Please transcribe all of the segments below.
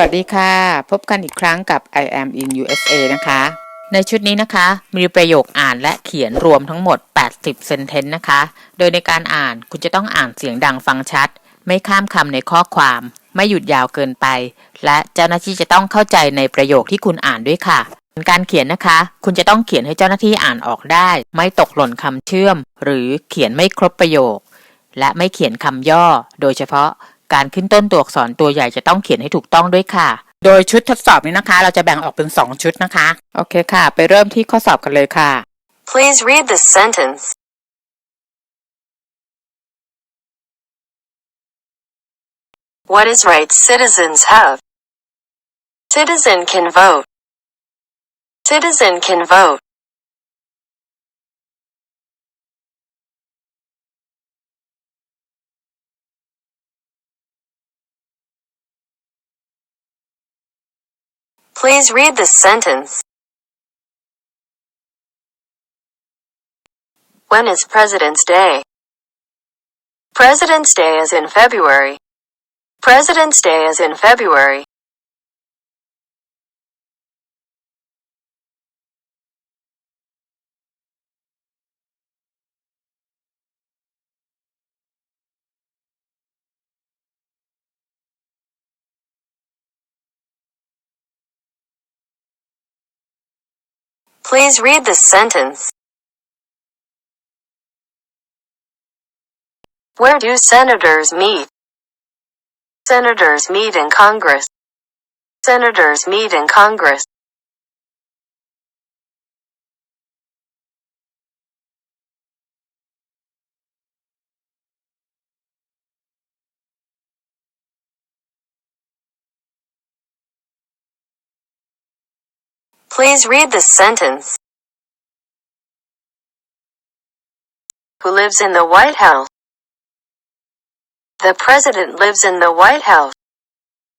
วัสดีค่ะ พบกันอีกครั้งกับ I am in USA นะคะ ในชุดนี้นะคะ มีประโยคอ่านและเขียนรวมทั้งหมด 80 sentence นะคะ โดยในการอ่านคุณจะต้องอ่านเสียงดังฟังชัด ไม่ข้ามคำในข้อความ ไม่หยุดยาวเกินไป และเจ้าหน้าที่จะต้องเข้าใจในประโยคที่คุณอ่านด้วยค่ะการเขียนนะคะ คุณจะต้องเขียนให้เจ้าหน้าที่อ่านออกได้ ไม่ตกหล่นคำเชื่อม หรือเขียนไม่ครบประโยค และไม่เขียนคำย่อ โดยเฉพาะ การขึ้นต้นตัวอักษรตัวใหญ่จะต้องเขียนให้ถูกต้องด้วยค่ะ โดยชุดทดสอบนี้นะคะ เราจะแบ่งออกเป็น 2 ชุดนะคะ โอเคค่ะ ไปเริ่มที่ข้อสอบกันเลยค่ะ Please read this sentence. What is right citizens have? Citizen can vote. Citizen can vote. Please read this sentence. When is President's Day? President's Day is in February. President's Day is in February. Please read this sentence. Where do senators meet? Senators meet in Congress. Senators meet in Congress. Please read this sentence. Who lives in the White House? The president lives in the White House.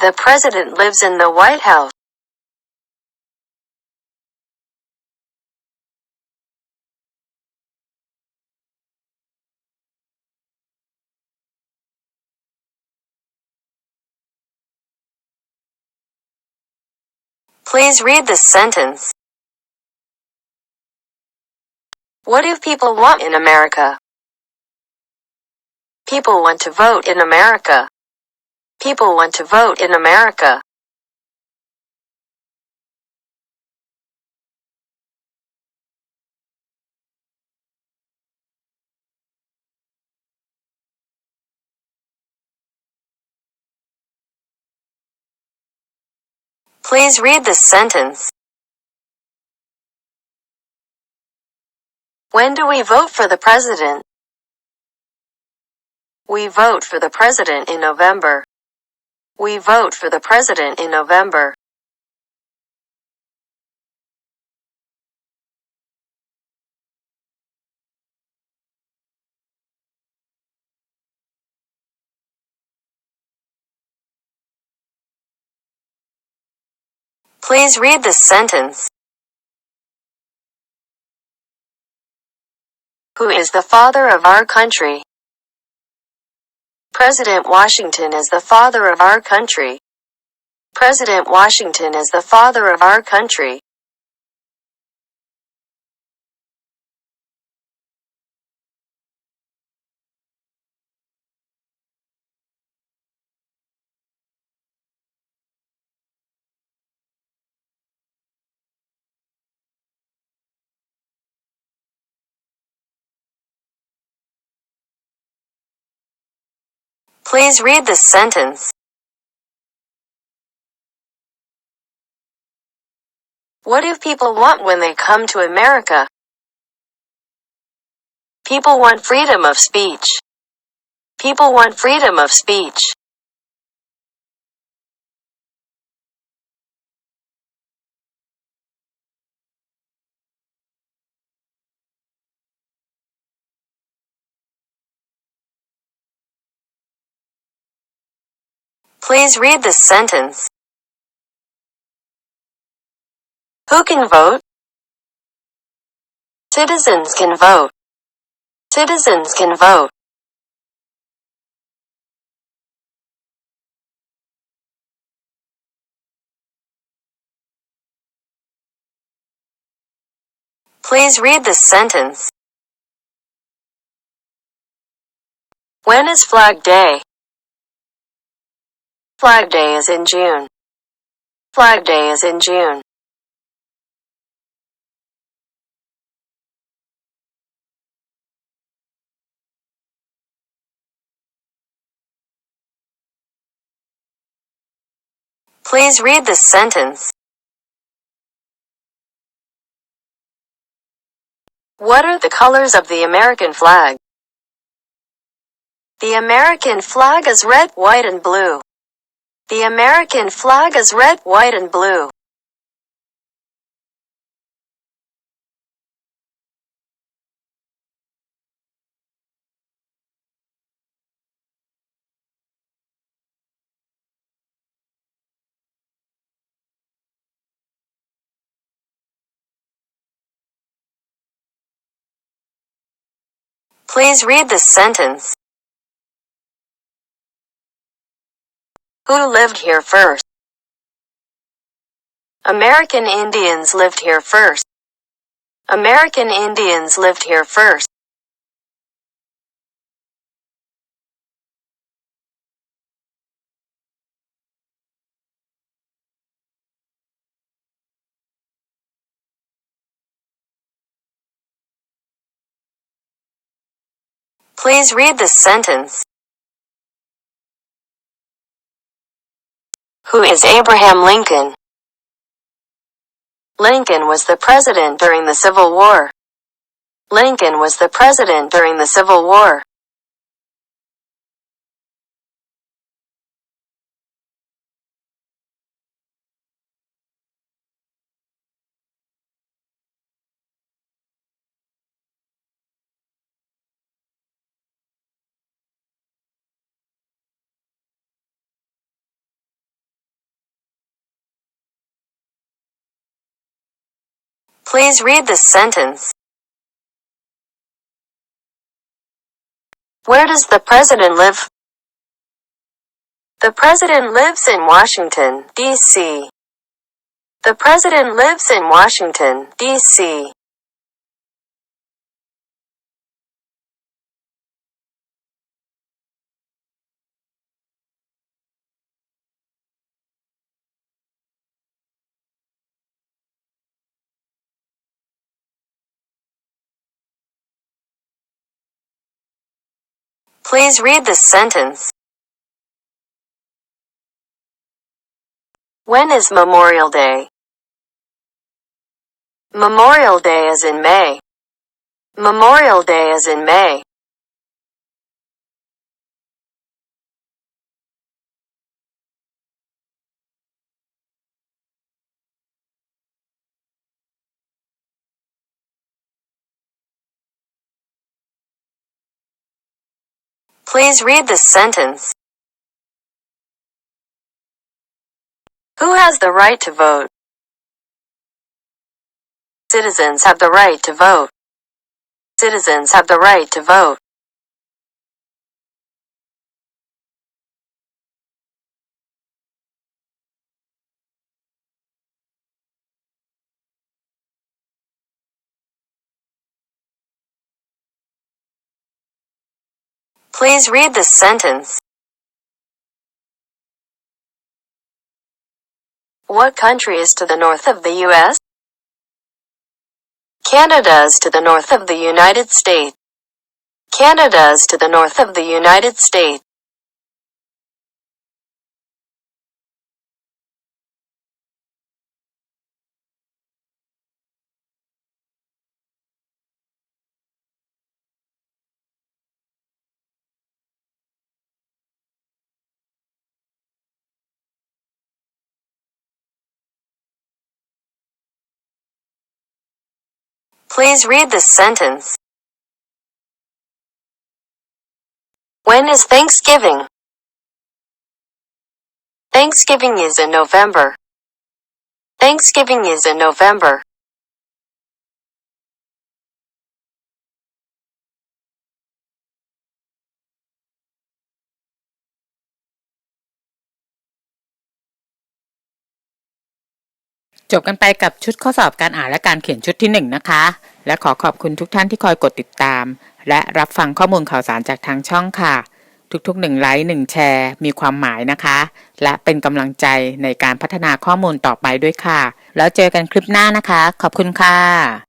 The president lives in the White House. Please read this sentence. What do people want in America? People want to vote in America. People want to vote in America. Please read this sentence. When do we vote for the president? We vote for the president in November. We vote for the president in November. Please read this sentence. Who is the father of our country? President Washington is the father of our country. President Washington is the father of our country. Please read this sentence. What do people want when they come to America? People want freedom of speech. People want freedom of speech. Please read this sentence. Who can vote? Citizens can vote. Citizens can vote. Please read this sentence. When is Flag Day? Flag Day is in June. Flag Day is in June. Please read this sentence. What are the colors of the American flag? The American flag is red, white, and blue. The American flag is red, white, and blue. Please read this sentence. Who lived here first? American Indians lived here first. American Indians lived here first. Please read this sentence. Who is Abraham Lincoln? Lincoln was the president during the Civil War. Lincoln was the president during the Civil War. Please read this sentence. Where does the president live? The president lives in Washington, D.C. The president lives in Washington, D.C. Please read this sentence. When is Memorial Day? Memorial Day is in May. Memorial Day is in May. Please read this sentence. Who has the right to vote? Citizens have the right to vote. Citizens have the right to vote. Please read this sentence. What country is to the north of the U.S.? Canada is to the north of the United States. Canada is to the north of the United States. Please read this sentence. When is Thanksgiving? Thanksgiving is in November. Thanksgiving is in November.. จบกันไปกับชุดข้อสอบการอ่านและการเขียนชุดที่หนึ่งนะคะ และขอขอบคุณทุกท่านที่คอยกดติดตาม และรับฟังข้อมูลข่าวสารจากทางช่องค่ะ ทุกๆหนึ่งไลค์หนึ่งแชร์ มีความหมายนะคะ และเป็นกำลังใจในการพัฒนาข้อมูลต่อไปด้วยค่ะ แล้วเจอกันคลิปหน้านะคะ ขอบคุณค่ะ